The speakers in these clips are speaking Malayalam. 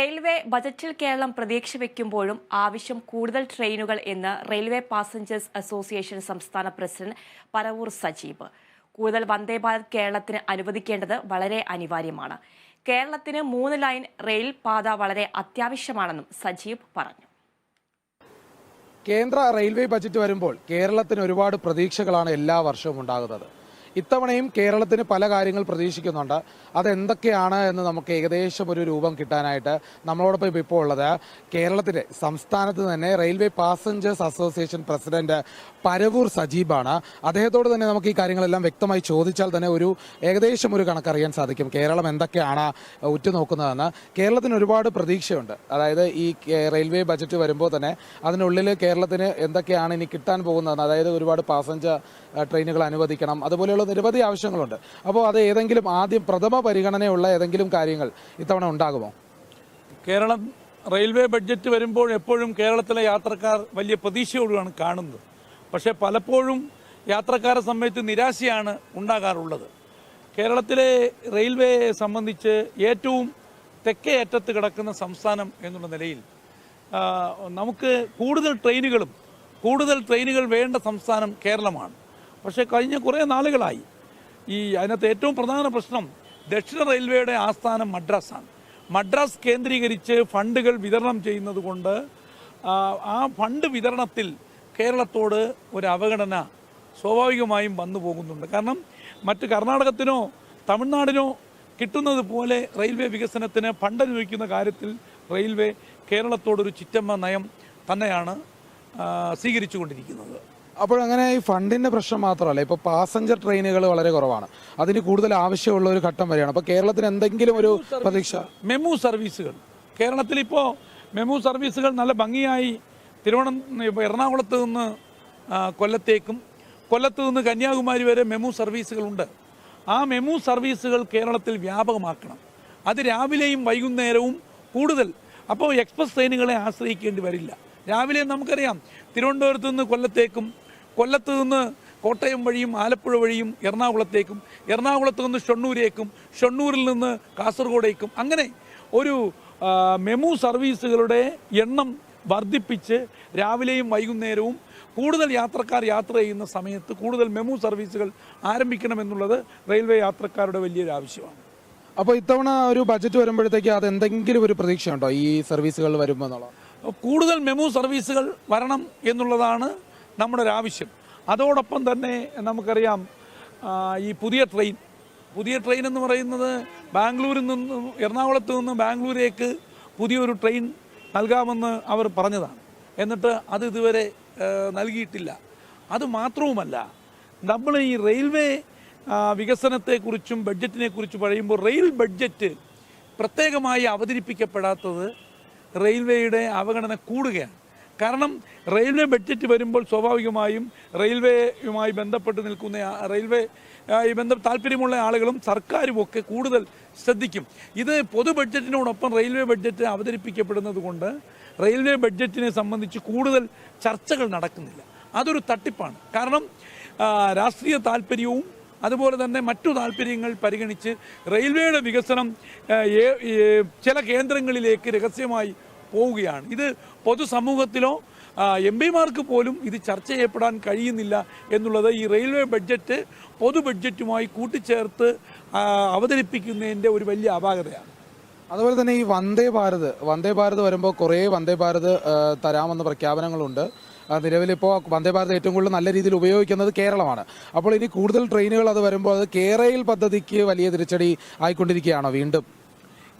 റെയിൽവേ ബജറ്റിൽ കേരളം പ്രതീക്ഷ വയ്ക്കുമ്പോഴും ആവശ്യം കൂടുതൽ ട്രെയിനുകൾ എന്ന് റെയിൽവേ പാസഞ്ചേഴ്സ് അസോസിയേഷൻ സംസ്ഥാന പ്രസിഡന്റ് പരവൂർ സജീബ്. കൂടുതൽ വന്ദേ ഭാരത് കേരളത്തിന് അനുവദിക്കേണ്ടത് വളരെ അനിവാര്യമാണ്. കേരളത്തിന് മൂന്ന് ലൈൻ റെയിൽ പാത വളരെ അത്യാവശ്യമാണെന്നും സജീബ് പറഞ്ഞു. കേന്ദ്ര റെയിൽവേ ബജറ്റ് വരുമ്പോൾ കേരളത്തിന് ഒരുപാട് പ്രതീക്ഷകളാണ് എല്ലാ വർഷവും ഉണ്ടാകുന്നത്. ഇത്തവണയും കേരളത്തിന് പല കാര്യങ്ങൾ പ്രതീക്ഷിക്കുന്നുണ്ട്. അതെന്തൊക്കെയാണ് എന്ന് നമുക്ക് ഏകദേശം ഒരു രൂപം കിട്ടാനായിട്ട് നമ്മളോടൊപ്പം ഇപ്പോൾ ഉള്ളത് കേരളത്തിലെ സംസ്ഥാനത്ത് തന്നെ railway passengers association president Paravur സജീബാണ്. അദ്ദേഹത്തോട് തന്നെ നമുക്ക് ഈ കാര്യങ്ങളെല്ലാം വ്യക്തമായി ചോദിച്ചാൽ തന്നെ ഒരു ഏകദേശം ഒരു കണക്കറിയാൻ സാധിക്കും. കേരളം എന്തൊക്കെയാണ് ഉറ്റുനോക്കുന്നതെന്ന്. കേരളത്തിന് ഒരുപാട് പ്രതീക്ഷയുണ്ട്. അതായത് ഈ റെയിൽവേ ബജറ്റ് വരുമ്പോൾ തന്നെ അതിനുള്ളിൽ കേരളത്തിന് എന്തൊക്കെയാണ് ഇനി കിട്ടാൻ പോകുന്നതെന്ന്. അതായത് ഒരുപാട് പാസഞ്ചർ ട്രെയിനുകൾ അനുവദിക്കണം. അതുപോലെയുള്ള നിരവധി ആവശ്യങ്ങളുണ്ട്. അപ്പോൾ അത് ഏതെങ്കിലും ആദ്യം പ്രഥമ പരിഗണനയുള്ള ഏതെങ്കിലും കാര്യങ്ങൾ ഇത്തവണ ഉണ്ടാകുമോ? കേരളം റെയിൽവേ ബഡ്ജറ്റ് വരുമ്പോൾ എപ്പോഴും കേരളത്തിലെ യാത്രക്കാർ വലിയ പ്രതീക്ഷയോടുമാണ് കാണുന്നത്. പക്ഷേ പലപ്പോഴും യാത്രക്കാരെ സംബന്ധിച്ച് നിരാശയാണ് ഉണ്ടാകാറുള്ളത്. കേരളത്തിലെ റെയിൽവേയെ സംബന്ധിച്ച് ഏറ്റവും തെക്കേ അറ്റത്ത് കിടക്കുന്ന സംസ്ഥാനം എന്നുള്ള നിലയിൽ നമുക്ക് കൂടുതൽ ട്രെയിനുകളും കൂടുതൽ ട്രെയിനുകൾ വേണ്ട സംസ്ഥാനം കേരളമാണ്. പക്ഷേ കഴിഞ്ഞ കുറേ നാളുകളായി ഈ അതിനകത്ത് ഏറ്റവും പ്രധാന പ്രശ്നം ദക്ഷിണ റെയിൽവേയുടെ ആസ്ഥാനം മദ്രാസാണ്. മദ്രാസ് കേന്ദ്രീകരിച്ച് ഫണ്ടുകൾ വിതരണം ചെയ്യുന്നത് കൊണ്ട് ആ, ഫണ്ട് വിതരണത്തിൽ കേരളത്തോട് ഒരു അവഗണന സ്വാഭാവികമായും വന്നു പോകുന്നുണ്ട്. കാരണം മറ്റ് കർണാടകത്തിനോ തമിഴ്നാടിനോ കിട്ടുന്നത് പോലെ റെയിൽവേ വികസനത്തിന് ഫണ്ട് അനുവദിക്കുന്ന കാര്യത്തിൽ റെയിൽവേ കേരളത്തോടൊരു ചിറ്റമ്മ നയം തന്നെയാണ് സ്വീകരിച്ചു സ്വീകരിച്ചുകൊണ്ടിരിക്കുന്നത്. അപ്പോൾ അങ്ങനെ ഈ ഫണ്ടിന്റെ പ്രശ്നം മാത്രമല്ല ഇപ്പോൾ പാസഞ്ചർ ട്രെയിനുകൾ വളരെ കുറവാണ്. അതിന് കൂടുതൽ ആവശ്യമുള്ള ഒരു ഘട്ടം വരെയാണ്. അപ്പോൾ കേരളത്തിന് എന്തെങ്കിലും ഒരു പ്രതീക്ഷ? മെമു സർവീസുകൾ കേരളത്തിൽ ഇപ്പോൾ മെമു സർവീസുകൾ നല്ല ഭംഗിയായി തിരുവനന്തപുരം എറണാകുളത്ത് നിന്ന് കൊല്ലത്തേക്കും കൊല്ലത്ത് നിന്ന് കന്യാകുമാരി വരെ മെമു സർവീസുകളുണ്ട് ആ മെമു സർവീസുകൾ കേരളത്തിൽ വ്യാപകമാക്കണം. അത് രാവിലെയും വൈകുന്നേരവും കൂടുതൽ. അപ്പോൾ എക്സ്പ്രസ് ട്രെയിനുകളെ ആശ്രയിക്കേണ്ടി വരില്ല. രാവിലെ നമുക്കറിയാം തിരുവനന്തപുരത്ത് നിന്ന് കൊല്ലത്തേക്കും കൊല്ലത്ത് നിന്ന് കോട്ടയം വഴിയും ആലപ്പുഴ വഴിയും എറണാകുളത്തേക്കും എറണാകുളത്ത് നിന്ന് ഷൊണ്ണൂരേക്കും ഷൊണ്ണൂരിൽ നിന്ന് കാസർഗോഡേക്കും അങ്ങനെ ഒരു മെമു സർവീസുകളുടെ എണ്ണം വർദ്ധിപ്പിച്ച് രാവിലെയും വൈകുന്നേരവും കൂടുതൽ യാത്രക്കാർ യാത്ര ചെയ്യുന്ന സമയത്ത് കൂടുതൽ മെമു സർവീസുകൾ ആരംഭിക്കണമെന്നുള്ളത് റെയിൽവേ യാത്രക്കാരുടെ വലിയൊരു ആവശ്യമാണ്. അപ്പോൾ ഇത്തവണ ഒരു ബജറ്റ് വരുമ്പോഴത്തേക്ക് അത് എന്തെങ്കിലും ഒരു പ്രതീക്ഷയുണ്ടോ ഈ സർവീസുകൾ വരുമ്പോൾ എന്നുള്ളത് കൂടുതൽ മെമു സർവീസുകൾ വരണം എന്നുള്ളതാണ് നമ്മുടെ ഒരു ആവശ്യം അതോടൊപ്പം തന്നെ നമുക്കറിയാം ഈ പുതിയ ട്രെയിൻ. പുതിയ ട്രെയിൻ എന്ന് പറയുന്നത് ബാംഗ്ലൂരിൽ നിന്നും എറണാകുളത്ത് നിന്നും ബാംഗ്ലൂരേക്ക് പുതിയൊരു ട്രെയിൻ നൽകാമെന്ന് അവർ പറഞ്ഞതാണ്. എന്നിട്ട് അത് ഇതുവരെ നൽകിയിട്ടില്ല. അത് മാത്രവുമല്ല നമ്മൾ ഈ റെയിൽവേ വികസനത്തെക്കുറിച്ചും ബഡ്ജറ്റിനെക്കുറിച്ചും പറയുമ്പോൾ റെയിൽ ബഡ്ജറ്റ് പ്രത്യേകമായി അവതരിപ്പിക്കപ്പെടാത്തത് റെയിൽവേയുടെ അവഗണന കൂടുകയാണ്. കാരണം റെയിൽവേ ബഡ്ജറ്റ് വരുമ്പോൾ സ്വാഭാവികമായും റെയിൽവേയുമായി ബന്ധപ്പെട്ട് നിൽക്കുന്ന റെയിൽവേ ഈ ബന്ധം താല്പര്യമുള്ള ആളുകളും സർക്കാരും ഒക്കെ കൂടുതൽ ശ്രദ്ധിക്കും. ഇത് പൊതു ബഡ്ജറ്റിനോടൊപ്പം റെയിൽവേ ബഡ്ജറ്റ് അവതരിപ്പിക്കപ്പെടുന്നത് കൊണ്ട് റെയിൽവേ ബഡ്ജറ്റിനെ സംബന്ധിച്ച് കൂടുതൽ ചർച്ചകൾ നടക്കുന്നില്ല. അതൊരു തട്ടിപ്പാണ്. കാരണം രാഷ്ട്രീയ താല്പര്യവും അതുപോലെ തന്നെ മറ്റു താല്പര്യങ്ങൾ പരിഗണിച്ച് റെയിൽവേയുടെ വികസനം ചില കേന്ദ്രങ്ങളിലേക്ക് രഹസ്യമായി പോവുകയാണ്. ഇത് പൊതുസമൂഹത്തിലോ എം പിമാർക്ക് പോലും ഇത് ചർച്ച ചെയ്യപ്പെടാൻ കഴിയുന്നില്ല എന്നുള്ളത് ഈ റെയിൽവേ ബഡ്ജറ്റ് പൊതു ബഡ്ജറ്റുമായി കൂട്ടിച്ചേർത്ത് അവതരിപ്പിക്കുന്നതിന്റെ ഒരു വലിയ അപാകതയാണ്. അതുപോലെ തന്നെ ഈ വന്ദേ ഭാരത് വന്ദേ ഭാരത് വരുമ്പോൾ കുറേ വന്ദേ ഭാരത് തരാമെന്ന പ്രഖ്യാപനങ്ങളുണ്ട്. നിലവിലിപ്പോൾ വന്ദേ ഭാരത് ഏറ്റവും കൂടുതൽ നല്ല രീതിയിൽ ഉപയോഗിക്കുന്നത് കേരളമാണ്. അപ്പോൾ ഇനി കൂടുതൽ ട്രെയിനുകൾ അത് വരുമ്പോൾ അത് കേരയിൽ പദ്ധതിക്ക് വലിയ തിരിച്ചടി ആയിക്കൊണ്ടിരിക്കുകയാണോ വീണ്ടും?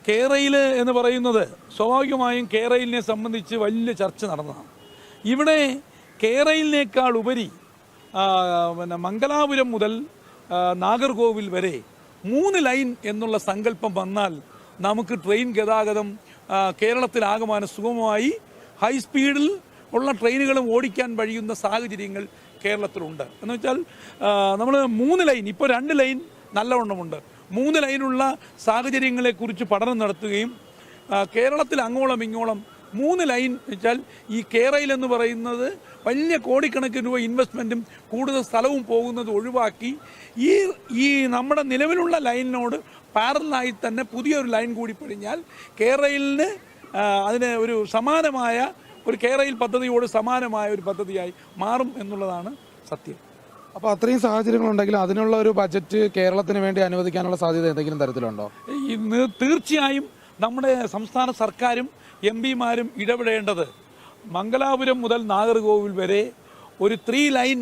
കേരയിൽ എന്ന് പറയുന്നത് സ്വാഭാവികമായും കേരയിലിനെ സംബന്ധിച്ച് വലിയ ചർച്ച നടന്നതാണ്. ഇവിടെ കേരയിലിനേക്കാൾ ഉപരി പിന്നെ മംഗലാപുരം മുതൽ നാഗർകോവിൽ വരെ മൂന്ന് ലൈൻ എന്നുള്ള സങ്കല്പം വന്നാൽ നമുക്ക് ട്രെയിൻ ഗതാഗതം കേരളത്തിലാകമാനം സുഗമമായി ഹൈ സ്പീഡിൽ ഉള്ള ട്രെയിനുകളും ഓടിക്കാൻ കഴിയുന്ന സാഹചര്യങ്ങൾ കേരളത്തിലുണ്ട്. എന്ന് വെച്ചാൽ നമ്മൾ മൂന്ന് ലൈൻ ഇപ്പോൾ രണ്ട് ലൈൻ നല്ലവണ്ണമുണ്ട്. മൂന്ന് ലൈനുള്ള സാഹചര്യങ്ങളെക്കുറിച്ച് പഠനം നടത്തുകയും കേരളത്തിൽ അങ്ങോളം ഇങ്ങോളം മൂന്ന് ലൈൻ വെച്ചാൽ ഈ കേരയിൽ എന്ന് പറയുന്നത് വലിയ കോടിക്കണക്കിന് രൂപ ഇൻവെസ്റ്റ്മെന്റും കൂടുതൽ സ്ഥലവും പോകുന്നത് ഒഴിവാക്കി ഈ ഈ നമ്മുടെ നിലവിലുള്ള ലൈനിനോട് പാരലായി തന്നെ പുതിയൊരു ലൈൻ കൂടി പണിഞ്ഞാൽ കേരളിന് ആ, അതിന് ഒരു സമാനമായ ഒരു കേരയിൽ പദ്ധതിയോട് സമാനമായ ഒരു പദ്ധതിയായി മാറും എന്നുള്ളതാണ് സത്യം. അപ്പോൾ അത്രയും സാഹചര്യങ്ങളുണ്ടെങ്കിൽ അതിനുള്ള ഒരു ബജറ്റ് കേരളത്തിന് വേണ്ടി അനുവദിക്കാനുള്ള സാധ്യത എന്തെങ്കിലും തരത്തിലുണ്ടോ? ഇന്ന് തീർച്ചയായും നമ്മുടെ സംസ്ഥാന സർക്കാരും എം പിമാരും ഇടപെടേണ്ടത് മംഗലാപുരം മുതൽ നാഗർകോവിൽ വരെ ഒരു ത്രീ ലൈൻ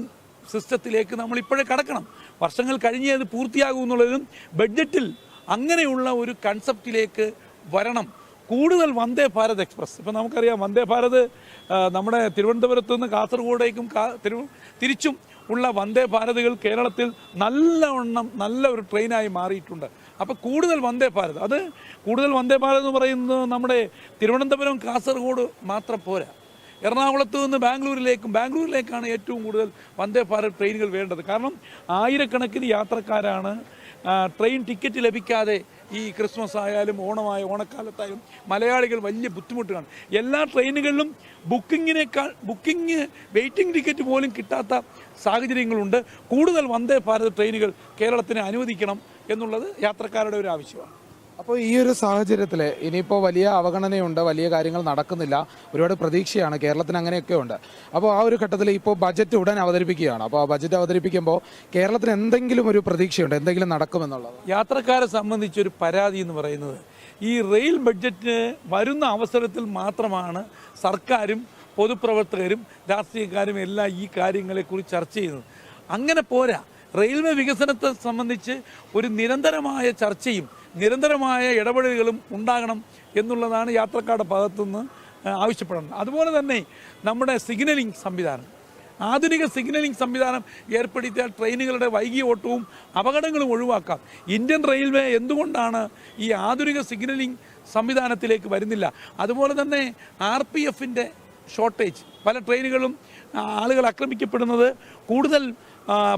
സിസ്റ്റത്തിലേക്ക് നമ്മൾ ഇപ്പോഴേ കടക്കണം. വർഷങ്ങൾ കഴിഞ്ഞേ അത് പൂർത്തിയാകും എന്നുള്ളതും ബഡ്ജറ്റിൽ അങ്ങനെയുള്ള ഒരു കൺസെപ്റ്റിലേക്ക് വരണം. കൂടുതൽ വന്ദേ ഭാരത് എക്സ്പ്രസ്. ഇപ്പം നമുക്കറിയാം വന്ദേ ഭാരത് നമ്മുടെ തിരുവനന്തപുരത്ത് നിന്ന് കാസർഗോഡേക്കും തിരിച്ചും ഉള്ള വന്ദേ ഭാരതുകൾ കേരളത്തിൽ നല്ലവണ്ണം നല്ല ഒരു ട്രെയിനായി മാറിയിട്ടുണ്ട്. അപ്പോൾ കൂടുതൽ വന്ദേ ഭാരത്. അത് കൂടുതൽ വന്ദേ ഭാരത് എന്ന് പറയുന്നത് നമ്മുടെ തിരുവനന്തപുരം കാസർഗോഡ് മാത്രം പോരാ. എറണാകുളത്ത് നിന്ന് ബാംഗ്ലൂരിലേക്കും ബാംഗ്ലൂരിലേക്കാണ് ഏറ്റവും കൂടുതൽ വന്ദേ ഭാരത് ട്രെയിനുകൾ വേണ്ടത്. കാരണം ആയിരക്കണക്കിന് യാത്രക്കാരാണ് ട്രെയിൻ ടിക്കറ്റ് ലഭിക്കാതെ ഈ ക്രിസ്മസ് ആയാലും ഓണമായ ഓണക്കാലത്തായാലും മലയാളികൾ വലിയ ബുദ്ധിമുട്ടാണ് എല്ലാ ട്രെയിനുകളിലും ബുക്കിങ്ങിനേക്കാൾ ബുക്കിംഗ് വെയിറ്റിംഗ് ടിക്കറ്റ് പോലും കിട്ടാത്ത സാഹചര്യങ്ങളുണ്ട്. കൂടുതൽ വന്ദേ ഭാരത് ട്രെയിനുകൾ കേരളത്തിന് അനുവദിക്കണം എന്നുള്ളത് യാത്രക്കാരുടെ ഒരു ആവശ്യമാണ്. അപ്പോൾ ഈ ഒരു സാഹചര്യത്തിൽ ഇനിയിപ്പോൾ വലിയ അവഗണനയുണ്ട് വലിയ കാര്യങ്ങൾ നടക്കുന്നില്ല. ഒരുപാട് പ്രതീക്ഷയാണ്. കേരളത്തിന് അങ്ങനെയൊക്കെ ഉണ്ട്. അപ്പോൾ ആ ഒരു ഘട്ടത്തിൽ ഇപ്പോൾ ബജറ്റ് ഉടൻ അവതരിപ്പിക്കുകയാണ്. അപ്പോൾ ആ ബജറ്റ് അവതരിപ്പിക്കുമ്പോൾ കേരളത്തിന് എന്തെങ്കിലും ഒരു പ്രതീക്ഷയുണ്ട്? എന്തെങ്കിലും നടക്കുമെന്നുള്ളത്? യാത്രക്കാരെ സംബന്ധിച്ചൊരു പരാതി എന്ന് പറയുന്നത് ഈ റെയിൽ ബഡ്ജറ്റിന് വരുന്ന അവസരത്തിൽ മാത്രമാണ് സർക്കാരും പൊതുപ്രവർത്തകരും രാഷ്ട്രീയക്കാരും എല്ലാം ഈ കാര്യങ്ങളെക്കുറിച്ച് ചർച്ച ചെയ്യുന്നത്. അങ്ങനെ പോരാ. റെയിൽവേ വികസനത്തെ സംബന്ധിച്ച് ഒരു നിരന്തരമായ ചർച്ചയും നിരന്തരമായ ഇടപെടലുകളും ഉണ്ടാകണം എന്നുള്ളതാണ് യാത്രക്കാരുടെ ഭാഗത്തുനിന്ന് ആവശ്യപ്പെടുന്നത്. അതുപോലെ തന്നെ നമ്മുടെ സിഗ്നലിംഗ് സംവിധാനം. ആധുനിക സിഗ്നലിംഗ് സംവിധാനം ഏർപ്പെടുത്തിയാൽ ട്രെയിനുകളുടെ വൈകിയ ഓട്ടവും അപകടങ്ങളും ഒഴിവാക്കാം. ഇന്ത്യൻ റെയിൽവേ എന്തുകൊണ്ടാണ് ഈ ആധുനിക സിഗ്നലിംഗ് സംവിധാനത്തിലേക്ക് വരുന്നില്ല? അതുപോലെ തന്നെ ആർ പി എഫിന്റെ ഷോർട്ടേജ്. പല ട്രെയിനുകളും ആളുകൾ ആക്രമിക്കപ്പെടുന്നത് കൂടുതൽ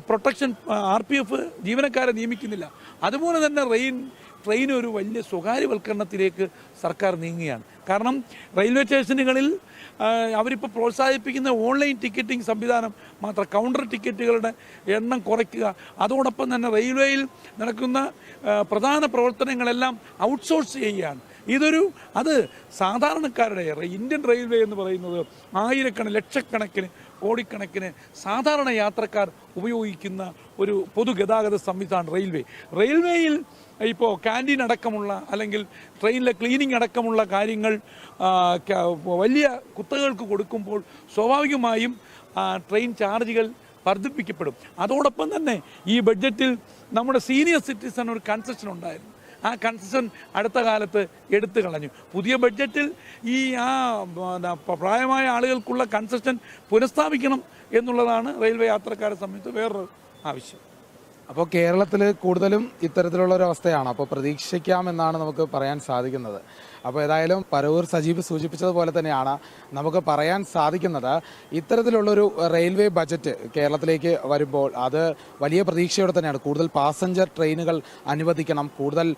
പ്രൊട്ടക്ഷൻ ആർ പി എഫ് ജീവനക്കാരെ നിയമിക്കുന്നില്ല. അതുപോലെ തന്നെ റെയിൻ ട്രെയിൻ ഒരു വലിയ സ്വകാര്യവൽക്കരണത്തിലേക്ക് സർക്കാർ നീങ്ങുകയാണ്. കാരണം റെയിൽവേ സ്റ്റേഷനുകളിൽ അവരിപ്പോൾ പ്രോത്സാഹിപ്പിക്കുന്ന ഓൺലൈൻ ടിക്കറ്റിംഗ് സംവിധാനം മാത്രം കൗണ്ടർ ടിക്കറ്റുകളുടെ എണ്ണം കുറയ്ക്കുക. അതോടൊപ്പം തന്നെ റെയിൽവേയിൽ നടക്കുന്ന പ്രധാന പ്രവർത്തനങ്ങളെല്ലാം ഔട്ട്സോഴ്സ് ചെയ്യുകയാണ്. ഇതൊരു അത് സാധാരണക്കാരുടെ ഇന്ത്യൻ റെയിൽവേ എന്ന് പറയുന്നത് ആയിരക്കണക്കിന് ലക്ഷക്കണക്കിന് കോടിക്കണക്കിന് സാധാരണ യാത്രക്കാർ ഉപയോഗിക്കുന്ന ഒരു പൊതുഗതാഗത സംവിധാനം റെയിൽവേ. റെയിൽവേയിൽ ഇപ്പോൾ ക്യാന്റീൻ അടക്കമുള്ള അല്ലെങ്കിൽ ട്രെയിനിലെ ക്ലീനിങ് അടക്കമുള്ള കാര്യങ്ങൾ വലിയ കുത്തകൾക്ക് കൊടുക്കുമ്പോൾ സ്വാഭാവികമായും ട്രെയിൻ ചാർജുകൾ വർദ്ധിപ്പിക്കപ്പെടും. അതോടൊപ്പം തന്നെ ഈ ബഡ്ജറ്റിൽ നമ്മുടെ സീനിയർ സിറ്റിസൺ ഒരു കൺസെഷൻ ഉണ്ടായിരുന്നു. ആ കൺസെഷൻ അടുത്ത കാലത്ത് എടുത്തു കളഞ്ഞു. പുതിയ ബഡ്ജറ്റിൽ ഈ ആ പ്രായമായ ആളുകൾക്കുള്ള കൺസെഷൻ പുനഃസ്ഥാപിക്കണം എന്നുള്ളതാണ് റെയിൽവേ യാത്രക്കാരെ സംബന്ധിച്ച് വേറൊരു ആവശ്യം. അപ്പോൾ കേരളത്തിൽ കൂടുതലും ഇത്തരത്തിലുള്ള ഒരു അവസ്ഥയാണ്. അപ്പോൾ പ്രതീക്ഷിക്കാമെന്നാണ് നമുക്ക് പറയാൻ സാധിക്കുന്നത്. അപ്പോൾ ഏതായാലും പരവൂർ സജീവ് സൂചിപ്പിച്ചതുപോലെ തന്നെയാണ് നമുക്ക് പറയാൻ സാധിക്കുന്നത്. ഇത്തരത്തിലുള്ളൊരു റെയിൽവേ ബജറ്റ് കേരളത്തിലേക്ക് വരുമ്പോൾ അത് വലിയ പ്രതീക്ഷയോടെ തന്നെയാണ്. കൂടുതൽ പാസഞ്ചർ ട്രെയിനുകൾ അനുവദിക്കണം. കൂടുതൽ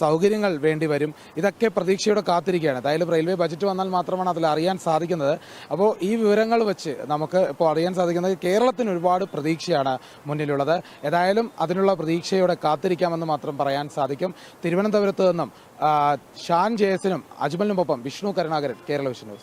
സൗകര്യങ്ങൾ വേണ്ടി വരും. ഇതൊക്കെ പ്രതീക്ഷയോടെ കാത്തിരിക്കുകയാണ്. ഏതായാലും റെയിൽവേ ബജറ്റ് വന്നാൽ മാത്രമാണ് അതിൽ അറിയാൻ സാധിക്കുന്നത്. അപ്പോൾ ഈ വിവരങ്ങൾ വെച്ച് നമുക്ക് ഇപ്പോൾ അറിയാൻ സാധിക്കുന്നത് കേരളത്തിന് ഒരുപാട് പ്രതീക്ഷയാണ് മുന്നിലുള്ളത്. ഏതായാലും അതിനുള്ള പ്രതീക്ഷയോടെ കാത്തിരിക്കാമെന്ന് മാത്രം പറയാൻ സാധിക്കും. തിരുവനന്തപുരത്ത് നിന്നും ഷാൻ ജയസിനും അജ്മലിനുമൊപ്പം വിഷ്ണു കരുണാകരൻ കേരള വിഷ്ണു